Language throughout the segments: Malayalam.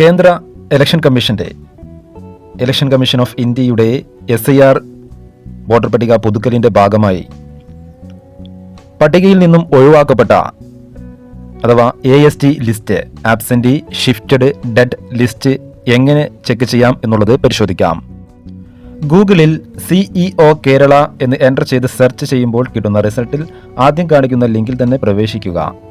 കേന്ദ്ര ഇലക്ഷൻ കമ്മീഷന്റെ ഇലക്ഷൻ കമ്മീഷൻ ഓഫ് ഇന്ത്യയുടെ എസ് ഐ ആർ വോട്ടർ പട്ടിക പുതുക്കലിന്റെ ഭാഗമായി പട്ടികയിൽ നിന്നും ഒഴിവാക്കപ്പെട്ട അഥവാ A S T list absentee shifted dead list എങ്ങനെ ചെക്ക് ചെയ്യാം എന്നുള്ളത് പരിശോധിക്കാം. ഗൂഗിളിൽ സിഇഒ കേരള എന്ന് എന്റർ ചെയ്ത് സെർച്ച് ചെയ്യുമ്പോൾ കിട്ടുന്ന റിസൾട്ടിൽ ആദ്യം കാണിക്കുന്ന ലിങ്കിൽ തന്നെ പ്രവേശിക്കുക.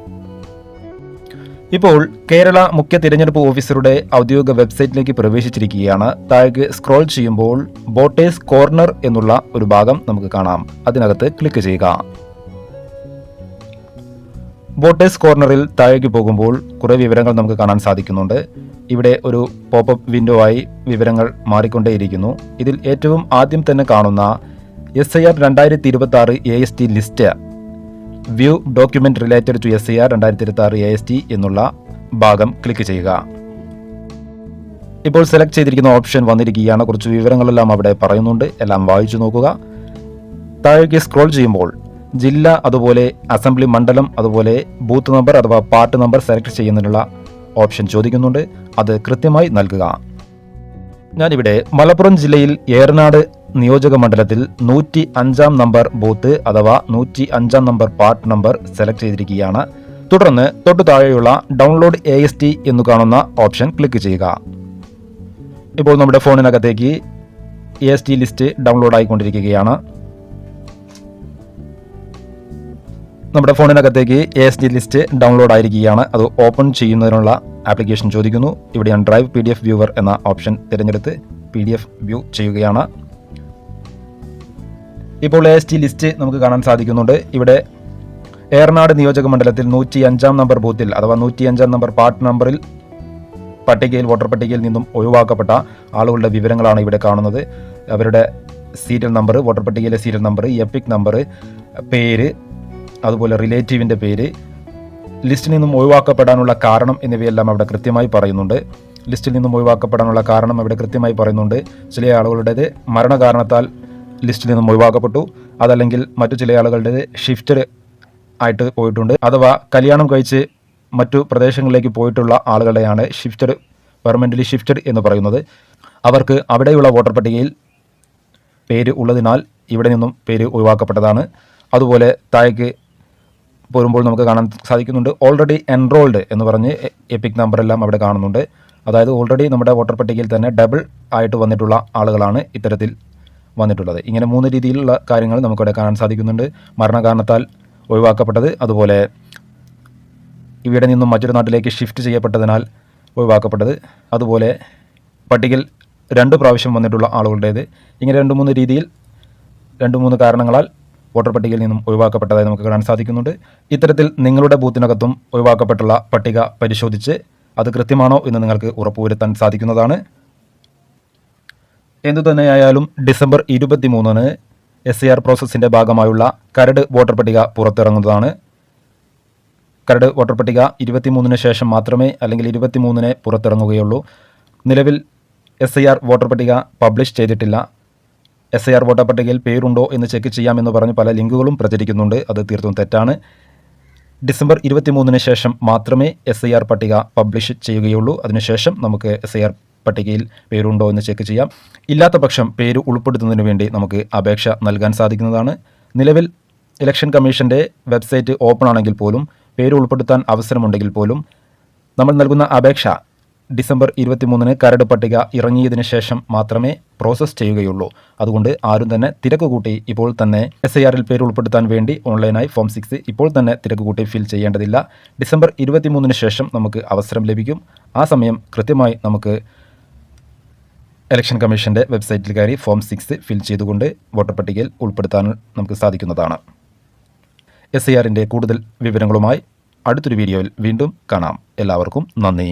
ഇപ്പോൾ കേരള മുഖ്യ തിരഞ്ഞെടുപ്പ് ഓഫീസറുടെ ഔദ്യോഗിക വെബ്സൈറ്റിലേക്ക് പ്രവേശിച്ചിരിക്കുകയാണ്. താഴേക്ക് സ്ക്രോൾ ചെയ്യുമ്പോൾ ബോട്ടേഴ്സ് കോർണർ എന്നുള്ള ഒരു ഭാഗം നമുക്ക് കാണാം. അതിനകത്ത് ക്ലിക്ക് ചെയ്യുക. ബോട്ടേഴ്സ് കോർണറിൽ താഴേക്ക് പോകുമ്പോൾ കുറേ വിവരങ്ങൾ നമുക്ക് കാണാൻ സാധിക്കുന്നുണ്ട്. ഇവിടെ ഒരു പോപ്പപ്പ് വിൻഡോ ആയി വിവരങ്ങൾ മാറിക്കൊണ്ടേയിരിക്കുന്നു. ഇതിൽ ഏറ്റവും ആദ്യം തന്നെ കാണുന്ന എസ് ഐ ആർ രണ്ടായിരത്തി ഇരുപത്തി ആറ് A S T list view document related to S I R രണ്ടായിരത്തി ഇരുപത്തി ആറ് എ എസ് ടി എന്നുള്ള ഭാഗം ക്ലിക്ക് ചെയ്യുക. ഇപ്പോൾ സെലക്ട് ചെയ്തിരിക്കുന്ന ഓപ്ഷൻ വന്നിരിക്കുകയാണ്. കുറച്ച് വിവരങ്ങളെല്ലാം അവിടെ പറയുന്നുണ്ട്. എല്ലാം വായിച്ചു നോക്കുക. താഴേക്ക് സ്ക്രോൾ ചെയ്യുമ്പോൾ ജില്ല അതുപോലെ അസംബ്ലി മണ്ഡലം അതുപോലെ ബൂത്ത് നമ്പർ അഥവാ പാർട്ട് നമ്പർ സെലക്ട് ചെയ്യുന്നതിനുള്ള ഓപ്ഷൻ ചോദിക്കുന്നുണ്ട്. അത് കൃത്യമായി നൽകുക. ഞാനിവിടെ മലപ്പുറം ജില്ലയിൽ ഏറനാട് നിയോജക മണ്ഡലത്തിൽ നൂറ്റി അഞ്ചാം നമ്പർ ബൂത്ത് അഥവാ നൂറ്റി അഞ്ചാം നമ്പർ പാർട്ട് നമ്പർ സെലക്ട് ചെയ്തിരിക്കുകയാണ്. തുടർന്ന് തൊട്ടു താഴെയുള്ള ഡൗൺലോഡ് എ എസ് ടി എന്ന് കാണുന്ന ഓപ്ഷൻ ക്ലിക്ക് ചെയ്യുക. ഇപ്പോൾ നമ്മുടെ ഫോണിനകത്തേക്ക് A S T list download ആയിക്കൊണ്ടിരിക്കുകയാണ്. നമ്മുടെ ഫോണിനകത്തേക്ക് A S D list download ആയിരിക്കുകയാണ്. അത് ഓപ്പൺ ചെയ്യുന്നതിനുള്ള ആപ്ലിക്കേഷൻ ചോദിക്കുന്നു. ഇവിടെ ഞാൻ drive P D F viewer എന്ന ഓപ്ഷൻ തിരഞ്ഞെടുത്ത് പി ഡി എഫ് വ്യൂ ചെയ്യുകയാണ്. ഇപ്പോൾ എസ് ടി ലിസ്റ്റ് നമുക്ക് കാണാൻ സാധിക്കുന്നുണ്ട്. ഇവിടെ ഏറനാട് നിയോജക മണ്ഡലത്തിൽ നൂറ്റി അഞ്ചാം നമ്പർ ബൂത്തിൽ അഥവാ നൂറ്റി അഞ്ചാം നമ്പർ പാർട്ട് നമ്പറിൽ പട്ടികയിൽ വോട്ടർ പട്ടികയിൽ നിന്നും ഒഴിവാക്കപ്പെട്ട ആളുകളുടെ വിവരങ്ങളാണ് ഇവിടെ കാണുന്നത്. അവരുടെ സീരിയൽ നമ്പർ വോട്ടർ പട്ടികയിലെ സീരിയൽ നമ്പർ എപ്പിക് നമ്പർ പേര് അതുപോലെ റിലേറ്റീവിന്റെ പേര് ലിസ്റ്റിൽ നിന്നും ഒഴിവാക്കപ്പെടാനുള്ള കാരണം എന്നിവയെല്ലാം അവിടെ കൃത്യമായി പറയുന്നുണ്ട്. ലിസ്റ്റിൽ നിന്നും ഒഴിവാക്കപ്പെടാനുള്ള കാരണം അവിടെ കൃത്യമായി പറയുന്നുണ്ട്. ചില ആളുകളുടേത് മരണകാരണത്താൽ ലിസ്റ്റിൽ നിന്നും ഒഴിവാക്കപ്പെട്ടു. അതല്ലെങ്കിൽ മറ്റു ചില ആളുകളുടേത് ഷിഫ്റ്റഡ് ആയിട്ട് പോയിട്ടുണ്ട്. അഥവാ കല്യാണം കഴിച്ച് മറ്റു പ്രദേശങ്ങളിലേക്ക് പോയിട്ടുള്ള ആളുകളെയാണ് ഷിഫ്റ്റഡ് പെർമനന്റലി ഷിഫ്റ്റഡ് എന്ന് പറയുന്നത്. അവർക്ക് അവിടെയുള്ള വോട്ടർ പട്ടികയിൽ പേര് ഉള്ളതിനാൽ ഇവിടെ നിന്നും പേര് ഒഴിവാക്കപ്പെട്ടതാണ്. അതുപോലെ താഴേക്ക് പോരുമ്പോൾ നമുക്ക് കാണാൻ സാധിക്കുന്നുണ്ട്. ഓൾറെഡി എൻറോൾഡ് എന്ന് പറഞ്ഞ് എപ്പിക് നമ്പറെല്ലാം അവിടെ കാണുന്നുണ്ട്. അതായത് ഓൾറെഡി നമ്മുടെ വോട്ടർ പട്ടികയിൽ തന്നെ ഡബിൾ ആയിട്ട് വന്നിട്ടുള്ള ആളുകളാണ് ഇത്തരത്തിൽ വന്നിട്ടുള്ളത്. ഇങ്ങനെ മൂന്ന് രീതിയിലുള്ള കാര്യങ്ങൾ നമുക്കിവിടെ കാണാൻ സാധിക്കുന്നുണ്ട്. മരണകാരണത്താൽ ഒഴിവാക്കപ്പെട്ടത് അതുപോലെ ഇവിടെ നിന്നും മറ്റൊരു നാട്ടിലേക്ക് ഷിഫ്റ്റ് ചെയ്യപ്പെട്ടതിനാൽ ഒഴിവാക്കപ്പെട്ടത് അതുപോലെ പട്ടികയിൽ രണ്ട് പ്രാവശ്യം വന്നിട്ടുള്ള ആളുകളുടേത്. ഇങ്ങനെ രണ്ട് മൂന്ന് രീതിയിൽ രണ്ട് മൂന്ന് കാരണങ്ങളാൽ വോട്ടർ പട്ടികയിൽ നിന്നും ഒഴിവാക്കപ്പെട്ടതായി നമുക്ക് കാണാൻ സാധിക്കുന്നുണ്ട്. ഇത്തരത്തിൽ നിങ്ങളുടെ ബൂത്തിനകത്തും ഒഴിവാക്കപ്പെട്ടുള്ള പട്ടിക പരിശോധിച്ച് അത് കൃത്യമാണോ എന്ന് നിങ്ങൾക്ക് ഉറപ്പുവരുത്താൻ സാധിക്കുന്നതാണ്. എന്തുതന്നെയായാലും ഡിസംബർ ഇരുപത്തി മൂന്നിന് എസ് സി ആർ പ്രോസസ്സിന്റെ ഭാഗമായുള്ള കരട് വോട്ടർ പട്ടിക പുറത്തിറങ്ങുന്നതാണ്. കരട് വോട്ടർ പട്ടിക ഇരുപത്തിമൂന്നിന് ശേഷം മാത്രമേ അല്ലെങ്കിൽ ഇരുപത്തിമൂന്നിന് പുറത്തിറങ്ങുകയുള്ളൂ. നിലവിൽ എസ് ഐ ആർ വോട്ടർ പട്ടിക പബ്ലിഷ് ചെയ്തിട്ടില്ല. എസ് ഐ ആർ വോട്ടർ പട്ടികയിൽ പേരുണ്ടോ എന്ന് ചെക്ക് ചെയ്യാമെന്ന് പറഞ്ഞ് പല ലിങ്കുകളും പ്രചരിക്കുന്നുണ്ട്. അത് തീർത്തും തെറ്റാണ്. ഡിസംബർ ഇരുപത്തിമൂന്നിന് ശേഷം മാത്രമേ എസ് ഐ ആർ പട്ടിക പബ്ലിഷ് ചെയ്യുകയുള്ളൂ. അതിനുശേഷം നമുക്ക് എസ് ഐ ആർ പട്ടികയിൽ പേരുണ്ടോ എന്ന് ചെക്ക് ചെയ്യാം. ഇല്ലാത്ത പക്ഷം പേര് ഉൾപ്പെടുത്തുന്നതിന് വേണ്ടി നമുക്ക് അപേക്ഷ നൽകാൻ സാധിക്കുന്നതാണ്. നിലവിൽ ഇലക്ഷൻ കമ്മീഷന്റെ വെബ്സൈറ്റ് ഓപ്പൺ ആണെങ്കിൽ പോലും പേര് ഉൾപ്പെടുത്താൻ അവസരമുണ്ടെങ്കിൽ പോലും നമ്മൾ നൽകുന്ന അപേക്ഷ ഡിസംബർ ഇരുപത്തിമൂന്നിന് കരട് പട്ടിക ഇറങ്ങിയതിന് ശേഷം മാത്രമേ പ്രോസസ്സ് ചെയ്യുകയുള്ളൂ. അതുകൊണ്ട് ആരും തന്നെ തിരക്ക് കൂട്ടി ഇപ്പോൾ തന്നെ എസ് ഐ ആറിൽ പേര് ഉൾപ്പെടുത്താൻ വേണ്ടി ഓൺലൈനായി ഫോം സിക്സ് ഇപ്പോൾ തന്നെ തിരക്ക് കൂട്ടി ഫിൽ ചെയ്യേണ്ടതില്ല. ഡിസംബർ ഇരുപത്തിമൂന്നിന് ശേഷം നമുക്ക് അവസരം ലഭിക്കും. ആ സമയം കൃത്യമായി നമുക്ക് ഇലക്ഷൻ കമ്മീഷന്റെ വെബ്സൈറ്റിൽ കയറി ഫോം സിക്സ് ഫിൽ ചെയ്തുകൊണ്ട് വോട്ടർ പട്ടികയിൽ ഉൾപ്പെടുത്താൻ നമുക്ക് സാധിക്കുന്നതാണ്. എസ് ഐ ആറിന്റെ കൂടുതൽ വിവരങ്ങളുമായി അടുത്തൊരു വീഡിയോയിൽ വീണ്ടും കാണാം. എല്ലാവർക്കും നന്ദി.